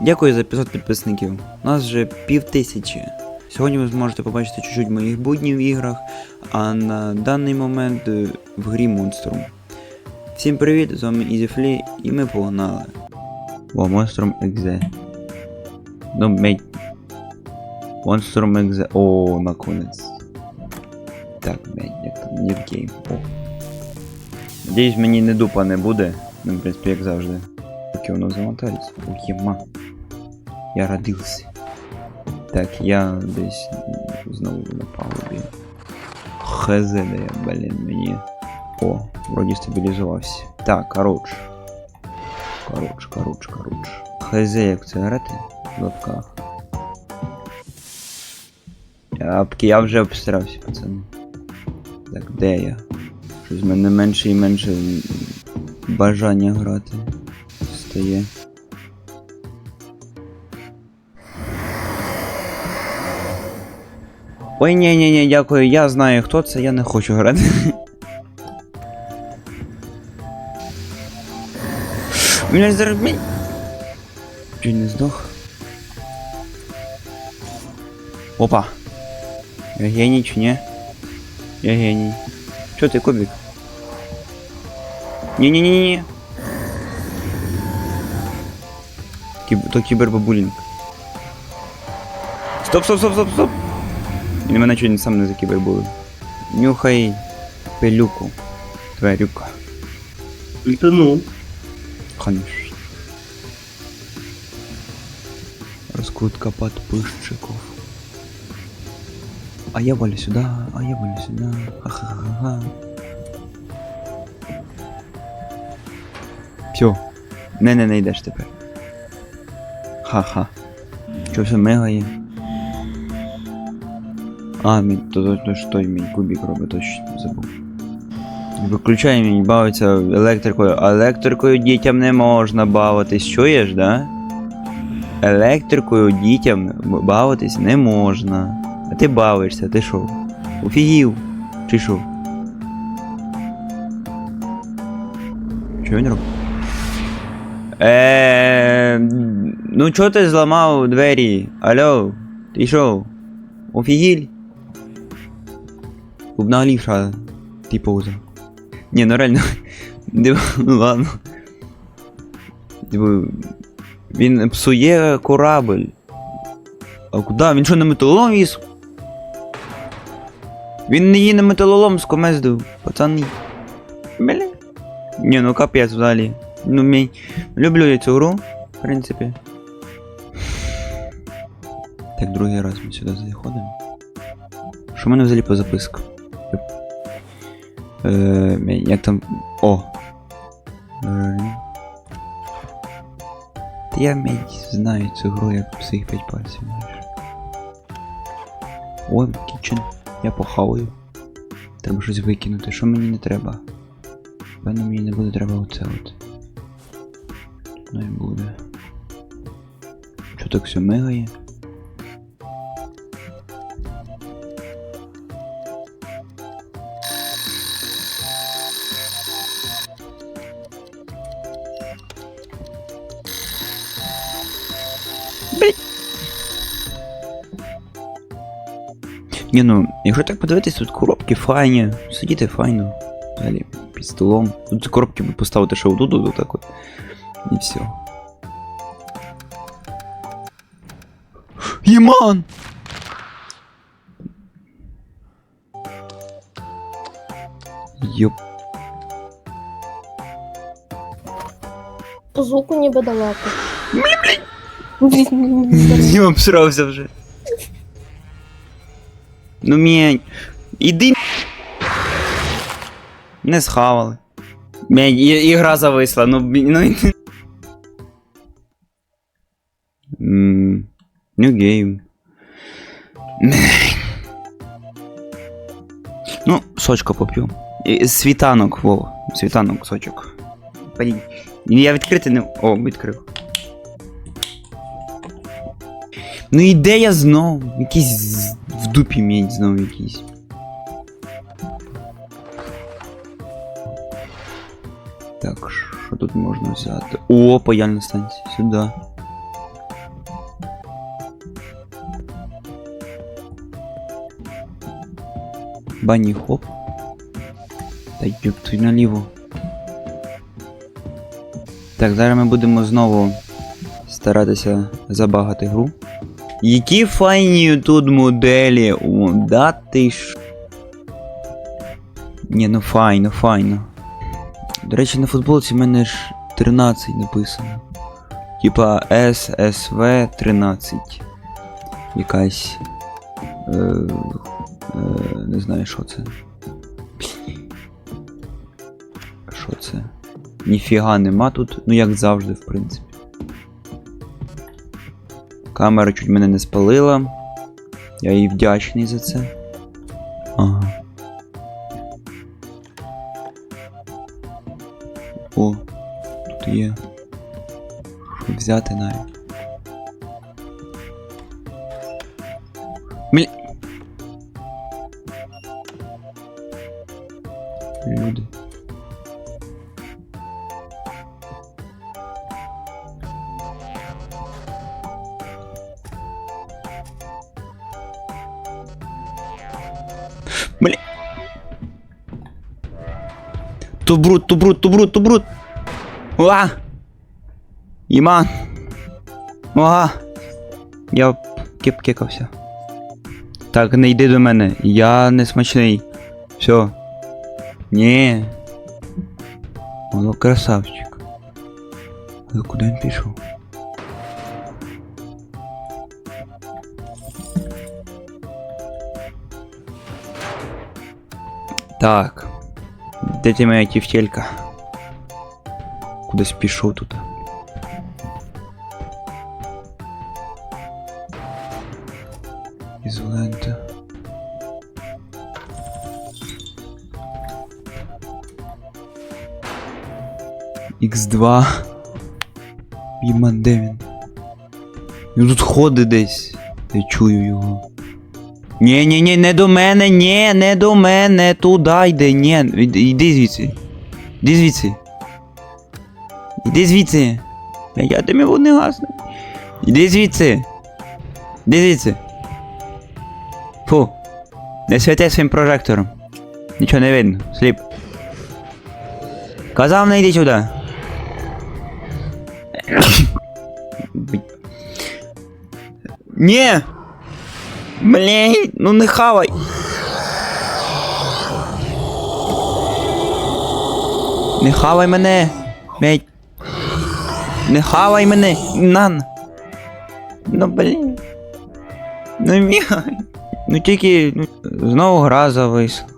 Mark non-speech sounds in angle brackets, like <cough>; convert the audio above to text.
Дякую за 500 підписників. У нас вже пів тисячі. Сьогодні ви зможете побачити чуть-чуть моїх буднів в іграх, а на даний момент е, в грі Monstrum. Всім привіт, з вами EasyFlea і ми погнали. О, Monstrum Exe. Ну, мей. Monstrum Exe. О, наконець. Так, блядь, як там New Game. О. Надіюсь, мені не дупа не буде. Ну, в принципі, як завжди. Поки воно замотається. Єма. Я родився. Так, я десь знову на палубі. Хз, де я, блін, мені. О, вроді стабілізувався. Так, коротше. Коротше, коротше, коротше. Хз, як це грати? В. Я, я вже обстрався, пацани. Так, де я? Щось в мене менше і менше бажання грати стає. Ой, ні, ні, ні, дякую, я знаю хто це, я не хочу грати. <laughs> Мене зараз. Чуть не здох. Опа. Я геній чи ні? Я геній. Чо ти, кубик? Ні-ні-ні-ні. Кіб... То кібербабулінг. Стоп, стоп, стоп, стоп, стоп! Він мене чуть сам не закібербулив. Нюхай пилюку. Тварюка. Льтанул. Конечно. Раскрутка подписчиков. А я валю сюда, а я валю сюда. Ха-ха-ха-ха. Все. Не, не, не йдеш тепер. Ха-ха. Що все мигає? А, мій, то, то, то, що мій кубик робить, точно забув. Виключай мені бавиться електрикою. Електрикою дітям не можна бавитись, чуєш, да? Електрикою дітям бавитись не можна. А ти бавишся, ти що? Офігів? Чи що? Що він робить? Е, ну чого ти зламав двері? Алло, ти що? Офігіль? Клубна лівша, ти поза. Не, ну реально. <laughs> Ну ладно. Він псує корабль. А куди? Він що на металолом віз? Він не її на металолом скомездив, пацани. Бля. Ні, ну капець взагалі. Ну, мій... Люблю я цю гру, в принципі. Так, другий раз ми сюди заходимо. Що в мене взагалі по записках? Е, як там. О! Е, Та я мідь знаю цю гру як своїх п'ять пальців майже. Ой, кічен. Я похаваю. Треба щось викинути. Що мені не треба? Певно мені не буде треба оце от. Ну і буде. Що так все мигає? Ні, ну, якщо так подивитись, тут коробки файні, сидіти файно. Взагалі, під столом. Тут коробки би поставити ще отут, от так от. І все. Єман! Йоп. По звуку ніби далеко. Я <laughs> обсрався вже. Ну мень. Іди. Не схавали. Мень, і, ігра зависла, ну ну. і- М, New game. Ну, сочка поп'ю. Світанок, Вов. Світанок, сочок. Я відкрити не. О, відкрив. Ну іде я знов. Якийсь в дупі мій знов якийсь. Так, що тут можна взяти? О, паяльна станція, сюди. Бані хоп. Та йоп, ти наліво. Так, зараз ми будемо знову старатися забагати гру. Які файні тут моделі! О, да ти ж. Ні, ну файно, файно. До речі, на футболці в мене ж 13 написано. Типа SSV 13. Якась. Е, е, не знаю, що це. Що це? Ніфіга нема тут, ну як завжди, в принципі. Камера чуть мене не спалила. Я їй вдячний за це. Ага. О, тут є. Що взяти навіть. То брут, то брут, то брут, то брут. Уа! Іман. Уа! Я кіп-кикався. Так, не йди до мене. Я не смачний. Все. Ні. Воно красавчик. Але куди він пішов? Так. Де моя тівтелька? Кудись пішов тут. Ізолента. Х2. Єман, де? Він тут ходить десь. Я чую його. Ні, ні, ні, не до мене, ні, не до мене, туди йди, ні, йди йди звідси. Іди звідси. Іди звідси. Я тобі не гасну. Іди звідси. Іди звідси. Фу. Не святи своїм прожектором. Нічого не видно. Сліп. Казав, не йди сюди. Ні! Блін, ну не хавай. Не хавай мене. Блять. Не хавай мене. Нан. Ну блін. Ну мігай. Ну тільки ну, знову гра зависла.